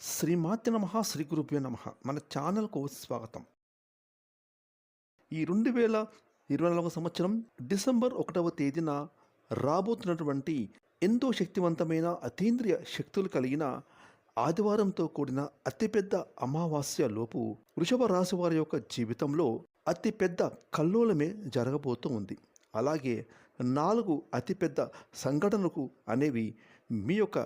శ్రీమాత్య నమ శ్రీ గురుభ్యో నమ. మన ఛానల్కు స్వాగతం. ఈ రెండు వేల ఇరవై నాలుగవ సంవత్సరం డిసెంబర్ ఒకటవ తేదీన రాబోతున్నటువంటి ఎంతో శక్తివంతమైన అతీంద్రియ శక్తులు కలిగిన ఆదివారంతో కూడిన అతిపెద్ద అమావాస్య లోపు వృషభ రాశి వారి యొక్క జీవితంలో అతిపెద్ద కల్లోలమే జరగబోతూ ఉంది. అలాగే నాలుగు అతిపెద్ద సంఘటనలకు అనేవి మీ యొక్క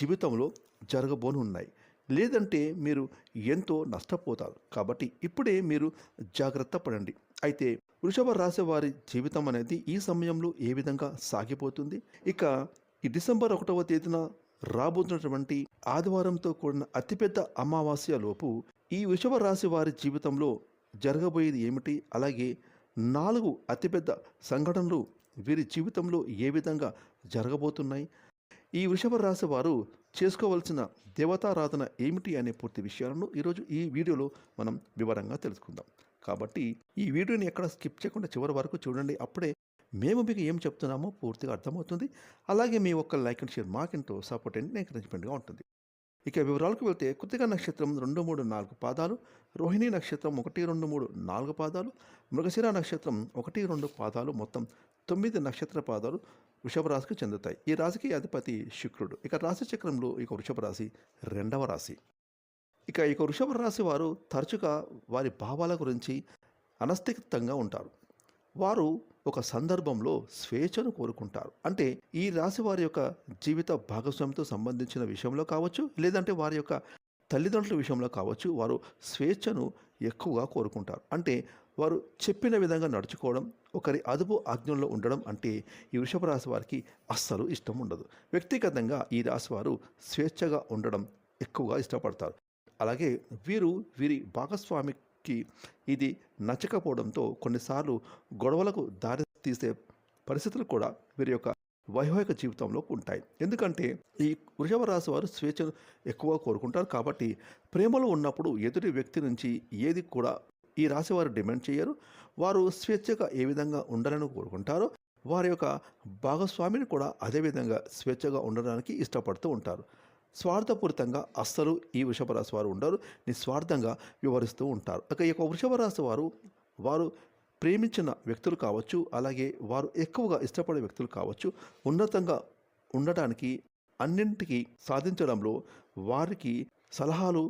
జీవితంలో జరగబోనున్నాయి. లేదంటే మీరు ఎంతో నష్టపోతారు. కాబట్టి ఇప్పుడే మీరు జాగ్రత్త పడండి. అయితే వృషభ రాశి వారి జీవితం అనేది ఈ సమయంలో ఏ విధంగా సాగిపోతుంది? ఇక ఈ డిసెంబర్ ఒకటవ తేదీన రాబోతున్నటువంటి ఆదివారంతో కూడిన అతిపెద్ద అమావాస్య లోపు ఈ వృషభ రాశి వారి జీవితంలో జరగబోయేది ఏమిటి? అలాగే నాలుగు అతిపెద్ద సంఘటనలు వీరి జీవితంలో ఏ విధంగా జరగబోతున్నాయి? ఈ వృషభ రాశి వారు చేసుకోవలసిన దేవతారాధన ఏమిటి అనే పూర్తి విషయాలను ఈరోజు ఈ వీడియోలో మనం వివరంగా తెలుసుకుందాం. కాబట్టి ఈ వీడియోని ఎక్కడ స్కిప్ చేయకుండా చివరి వరకు చూడండి. అప్పుడే మేము మీకు ఏం చెప్తున్నామో పూర్తిగా అర్థమవుతుంది. అలాగే మీ ఒక్క లైక్ అండ్ షేర్ మాకెంతో సపోర్ట్ అండ్ ఎంకరేజ్మెంట్గా ఉంటుంది. ఇక వివరాలకు వెళ్తే కృతిక నక్షత్రం రెండు మూడు నాలుగు పాదాలు రోహిణి నక్షత్రం ఒకటి రెండు మూడు నాలుగు పాదాలు మృగశిర నక్షత్రం ఒకటి రెండు పాదాలు మొత్తం తొమ్మిది నక్షత్ర పాదాలు వృషభ రాశికి చెందుతాయి. ఈ రాశికి అధిపతి శుక్రుడు. ఇక రాశి చక్రంలో ఇక వృషభ రాశి రెండవ రాశి. ఇక ఇక వృషభ రాశి వారు తరచుగా వారి భావాల గురించి అనస్థితంగా ఉంటారు. వారు ఒక సందర్భంలో స్వేచ్ఛను కోరుకుంటారు. అంటే ఈ రాశి వారి యొక్క జీవిత భాగస్వామితో సంబంధించిన విషయంలో కావచ్చు లేదంటే వారి యొక్క తల్లిదండ్రుల విషయంలో కావచ్చు వారు స్వేచ్ఛను ఎక్కువగా కోరుకుంటారు. అంటే వారు చెప్పిన విధంగా నడుచుకోవడం ఒకరి అదుపు ఆజ్ఞంలో ఉండడం అంటే ఈ వృషభ రాశి వారికి అస్సలు ఇష్టం ఉండదు. వ్యక్తిగతంగా ఈ రాశి వారు స్వేచ్ఛగా ఉండడం ఎక్కువగా ఇష్టపడతారు. అలాగే వీరు వీరి భాగస్వామి కి ఇది నచ్చకపోవడంతో కొన్నిసార్లు గొడవలకు దారి తీసే పరిస్థితులు కూడా వీరి యొక్క వైవాహిక జీవితంలో ఉంటాయి. ఎందుకంటే ఈ వృషభ రాశి వారు స్వేచ్ఛను ఎక్కువ కోరుకుంటారు కాబట్టి ప్రేమలో ఉన్నప్పుడు ఎదుటి వ్యక్తి నుంచి ఏది కూడా ఈ రాశి వారు డిమాండ్ చేయరు. వారు స్వేచ్ఛగా ఏ విధంగా ఉండాలని కోరుకుంటారో వారి యొక్క భాగస్వామిని కూడా అదేవిధంగా స్వేచ్ఛగా ఉండడానికి ఇష్టపడుతూ ఉంటారు. స్వార్థపూరితంగా అస్సలు ఈ వృషభ రాశి వారు ఉండరు. నిస్వార్థంగా వివరిస్తూ ఉంటారు. ఇక ఈ యొక్క వృషభ రాశి వారు వారు ప్రేమించిన వ్యక్తులు కావచ్చు అలాగే వారు ఎక్కువగా ఇష్టపడే వ్యక్తులు కావచ్చు ఉన్నతంగా ఉండటానికి అన్నింటికి సాధించడంలో వారికి సలహాలు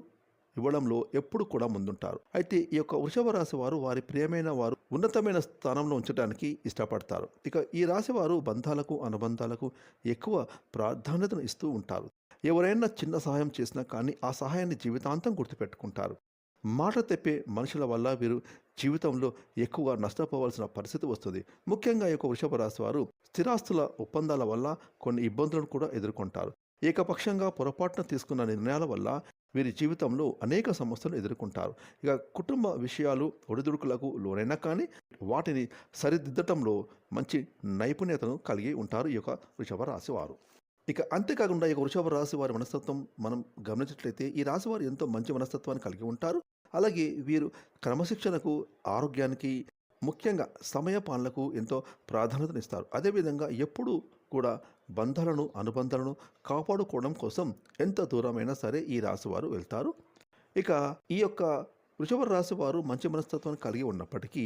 ఇవ్వడంలో ఎప్పుడు కూడా ముందుంటారు. అయితే ఈ యొక్క వృషభ రాశి వారు వారి ప్రియమైన వారు ఉన్నతమైన స్థానంలో ఉంచడానికి ఇష్టపడతారు. ఇక ఈ రాశి వారు బంధాలకు అనుబంధాలకు ఎక్కువ ప్రాధాన్యతను ఇస్తూ ఉంటారు. ఎవరైనా చిన్న సహాయం చేసినా కానీ ఆ సహాయాన్ని జీవితాంతం గుర్తుపెట్టుకుంటారు. మాట తెప్పే మనుషుల వల్ల వీరు జీవితంలో ఎక్కువగా నష్టపోవాల్సిన పరిస్థితి వస్తుంది. ముఖ్యంగా ఈ యొక్క వృషభ రాశి వారు స్థిరాస్తుల ఒప్పందాల వల్ల కొన్ని ఇబ్బందులను కూడా ఎదుర్కొంటారు. ఏకపక్షంగా పొరపాటున తీసుకున్న నిర్ణయాల వల్ల వీరి జీవితంలో అనేక సమస్యలు ఎదుర్కొంటారు. ఇక కుటుంబ విషయాలు ఒడిదుడుకులకు లోనైనా కానీ వాటిని సరిదిద్దటంలో మంచి నైపుణ్యతను కలిగి ఉంటారు ఈ యొక్క వృషభ రాశి వారు. ఇక అంతేకాకుండా ఈ వృషభ రాశి వారి మనస్తత్వం మనం గమనించినట్లయితే ఈ రాశి వారు ఎంతో మంచి మనస్తత్వాన్ని కలిగి ఉంటారు. అలాగే వీరు క్రమశిక్షణకు ఆరోగ్యానికి ముఖ్యంగా సమయ పాలనకు ఎంతో ప్రాధాన్యతనిస్తారు. అదేవిధంగా ఎప్పుడూ కూడా బంధాలను అనుబంధాలను కాపాడుకోవడం కోసం ఎంత దూరమైనా సరే ఈ రాశి వారు వెళ్తారు. ఇక ఈ యొక్క వృషభ రాశి వారు మంచి మనస్తత్వాన్ని కలిగి ఉన్నప్పటికీ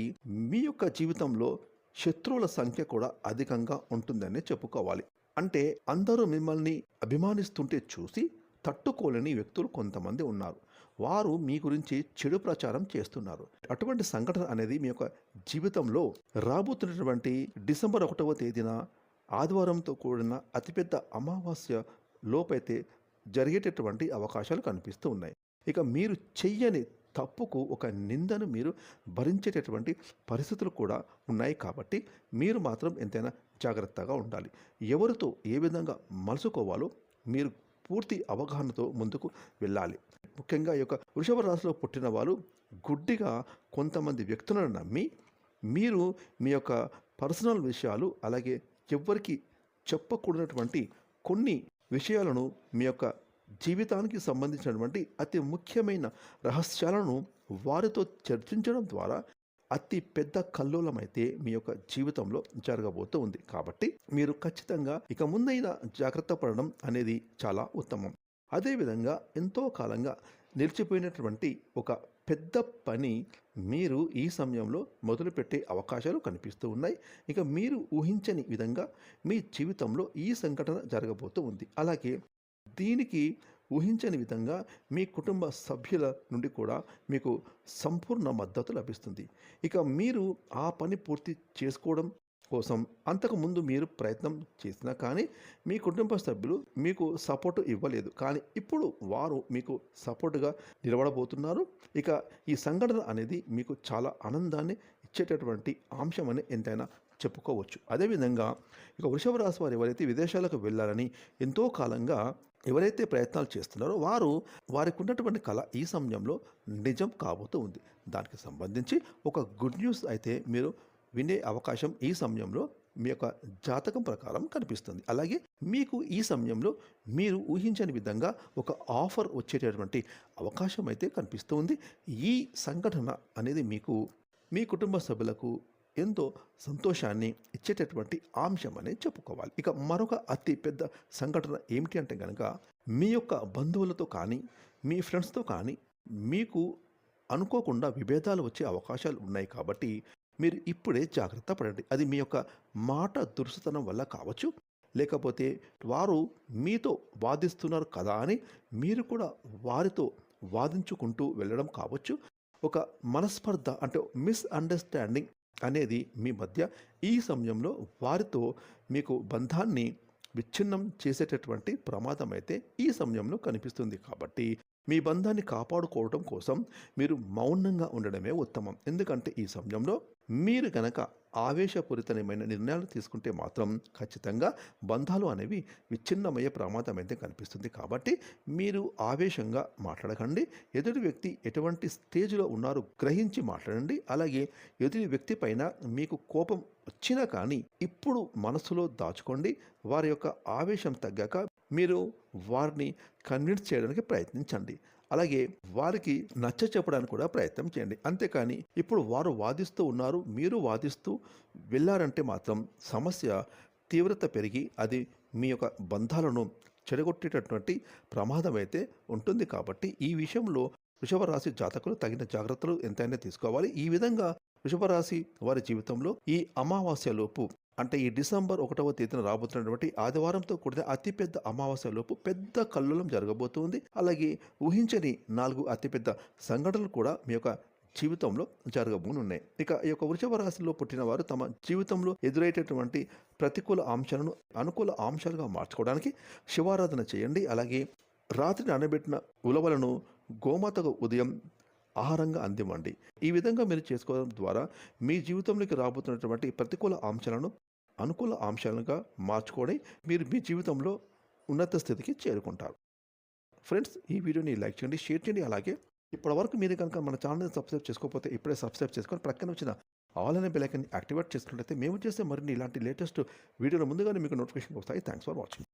మీ యొక్క జీవితంలో శత్రువుల సంఖ్య కూడా అధికంగా ఉంటుందనే చెప్పుకోవాలి. అంటే అందరూ మిమ్మల్ని అభిమానిస్తుంటే చూసి తట్టుకోలేని వ్యక్తులు కొంతమంది ఉన్నారు. వారు మీ గురించి చెడు ప్రచారం చేస్తున్నారు. అటువంటి సంఘటన అనేది మీ యొక్క జీవితంలో రాబోతున్నటువంటి డిసెంబర్ ఒకటవ తేదీన ఆదివారంతో కూడిన అతిపెద్ద అమావాస్య లోపైతే జరిగేటటువంటి అవకాశాలు కనిపిస్తూ ఉన్నాయి. ఇక మీరు చెయ్యని తప్పుకు ఒక నిందను మీరు భరించేటటువంటి పరిస్థితులు కూడా ఉన్నాయి కాబట్టి మీరు మాత్రం ఎంతైనా జాగ్రత్తగా ఉండాలి. ఎవరితో ఏ విధంగా మలుసుకోవాలో మీరు పూర్తి అవగాహనతో ముందుకు వెళ్ళాలి. ముఖ్యంగా ఈ యొక్క వృషభ రాశిలో పుట్టిన వాళ్ళు గుడ్డిగా కొంతమంది వ్యక్తులను నమ్మి మీరు మీ యొక్క పర్సనల్ విషయాలు అలాగే ఎవ్వరికి చెప్పకూడనటువంటి కొన్ని విషయాలను మీ యొక్క జీవితానికి సంబంధించినటువంటి అతి ముఖ్యమైన రహస్యాలను వారితో చర్చించడం ద్వారా అతి పెద్ద కల్లోలమైతే మీ యొక్క జీవితంలో జరగబోతూ ఉంది. కాబట్టి మీరు ఖచ్చితంగా ఇక ముందైనా జాగ్రత్త పడడం అనేది చాలా ఉత్తమం. అదేవిధంగా ఎంతో కాలంగా నిలిచిపోయినటువంటి ఒక పెద్ద పని మీరు ఈ సమయంలో మొదలుపెట్టే అవకాశాలు కనిపిస్తూ ఉన్నాయి. ఇక మీరు ఊహించని విధంగా మీ జీవితంలో ఈ సంఘటన జరగబోతూ ఉంది. అలాగే దీనికి ఊహించని విధంగా మీ కుటుంబ సభ్యుల నుండి కూడా మీకు సంపూర్ణ మద్దతు లభిస్తుంది. ఇక మీరు ఆ పని పూర్తి చేసుకోవడం కోసం అంతకుముందు మీరు ప్రయత్నం చేసినా కానీ మీ కుటుంబ సభ్యులు మీకు సపోర్ట్ ఇవ్వలేదు. కానీ ఇప్పుడు వారు మీకు సపోర్ట్గా నిలబడబోతున్నారు. ఇక ఈ సంఘటన అనేది మీకు చాలా ఆనందాన్ని ఇచ్చేటటువంటి అంశం అని ఎంతైనా చెప్పుకోవచ్చు. అదేవిధంగా ఇక వృషభ రాశి వారు ఎవరైతే విదేశాలకు వెళ్ళాలని ఎంతో కాలంగా ఎవరైతే ప్రయత్నాలు చేస్తున్నారో వారు వారికి ఉన్నటువంటి కళ ఈ సమయంలో నిజం కాబోతూ ఉంది. దానికి సంబంధించి ఒక గుడ్ న్యూస్ అయితే మీరు వినే అవకాశం ఈ సమయంలో మీ యొక్క జాతకం ప్రకారం కనిపిస్తుంది. అలాగే మీకు ఈ సమయంలో మీరు ఊహించని విధంగా ఒక ఆఫర్ వచ్చేటటువంటి అవకాశం అయితే కనిపిస్తుంది. ఈ సంఘటన అనేది మీకు మీ కుటుంబ సభ్యులకు ఎంతో సంతోషాన్ని ఇచ్చేటటువంటి అంశం అనేది చెప్పుకోవాలి. ఇక మరొక అతి పెద్ద సంఘటన ఏమిటి అంటే కనుక మీ యొక్క బంధువులతో కానీ మీ ఫ్రెండ్స్తో కానీ మీకు అనుకోకుండా విభేదాలు వచ్చే అవకాశాలు ఉన్నాయి కాబట్టి మీరు ఇప్పుడే జాగ్రత్త పడండి. అది మీ యొక్క మాట దురుసుతనం వల్ల కావచ్చు. లేకపోతే వారు మీతో వాదిస్తున్నారు కదా అని మీరు కూడా వారితో వాదించుకుంటూ వెళ్ళడం కావచ్చు. ఒక మనస్పర్ధ అంటే మిస్అండర్స్టాండింగ్ అనేది మీ మధ్య ఈ సమయంలో వారితో మీకు బంధాన్ని విచ్ఛిన్నం చేసేటటువంటి ప్రమాదం అయితే ఈ సమయంలో కనిపిస్తుంది. కాబట్టి మీ బంధాన్ని కాపాడుకోవడం కోసం మీరు మౌనంగా ఉండడమే ఉత్తమం. ఎందుకంటే ఈ సమయంలో మీరు గనక ఆవేశపూరితమైన నిర్ణయాలు తీసుకుంటే మాత్రం ఖచ్చితంగా బంధాలు అనేవి విచ్ఛిన్నమయ్యే ప్రమాదం అయితే కనిపిస్తుంది. కాబట్టి మీరు ఆవేశంగా మాట్లాడకండి. ఎదుటి వ్యక్తి ఎటువంటి స్టేజ్లో ఉన్నారో గ్రహించి మాట్లాడండి. అలాగే ఎదుటి వ్యక్తి పైన మీకు కోపం వచ్చినా కానీ ఇప్పుడు మనసులో దాచుకోండి. వారి యొక్క ఆవేశం తగ్గాక మీరు వారిని కన్విన్స్ చేయడానికి ప్రయత్నించండి. అలాగే వారికి నచ్చ చెప్పడానికి కూడా ప్రయత్నం చేయండి. అంతేకాని ఇప్పుడు వారు వాదిస్తూ ఉన్నారు మీరు వాదిస్తూ వెళ్ళారంటే మాత్రం సమస్య తీవ్రత పెరిగి అది మీ యొక్క బంధాలను చెడగొట్టేటటువంటి ప్రమాదం అయితే ఉంటుంది. కాబట్టి ఈ విషయంలో వృషభరాశి జాతకులు తగిన జాగ్రత్తలు ఎంతైనా తీసుకోవాలి. ఈ విధంగా వృషభరాశి వారి జీవితంలో ఈ అమావాస్య లోపు అంటే ఈ డిసెంబర్ ఒకటవ తేదీన రాబోతున్నటువంటి ఆదివారంతో కూడిన అతిపెద్ద అమావాస్య లోపు పెద్ద కల్లోలం జరగబోతుంది. అలాగే ఊహించని నాలుగు అతిపెద్ద సంఘటనలు కూడా మీ యొక్క జీవితంలో జరగబోనున్నాయి. ఇక ఈ యొక్క వృషభ రాశిలో పుట్టిన వారు తమ జీవితంలో ఎదురయ్యేటటువంటి ప్రతికూల అంశాలను అనుకూల అంశాలుగా మార్చుకోవడానికి శివారాధన చేయండి. అలాగే రాత్రి నానబెట్టిన ఉలవలను గోమాతకు ఉదయం ఆహారంగా అందివ్వండి. ఈ విధంగా మీరు చేసుకోవడం ద్వారా మీ జీవితంలోకి రాబోతున్నటువంటి ప్రతికూల అంశాలను అనుకూల అంశాలుగా మార్చుకొని మీరు మీ జీవితంలో ఉన్నత స్థితికి చేరుకుంటారు. ఫ్రెండ్స్ ఈ వీడియోని లైక్ చేయండి షేర్ చేయండి. అలాగే ఇప్పటివరకు మీరు కనుక మన ఛానల్ని సబ్స్క్రైబ్ చేసుకోకపోతే ఇప్పుడే సబ్స్క్రైబ్ చేసుకొని ప్రక్కన వచ్చిన ఆల్ అనే బెల్ ఐకన్ యాక్టివేట్ చేసుకున్నట్లయితే మేము చేసే మరిన్ని ఇలాంటి లేటెస్ట్ వీడియోలు ముందుగానే మీకు నోటిఫికేషన్ వస్తాయి. Thanks for watching.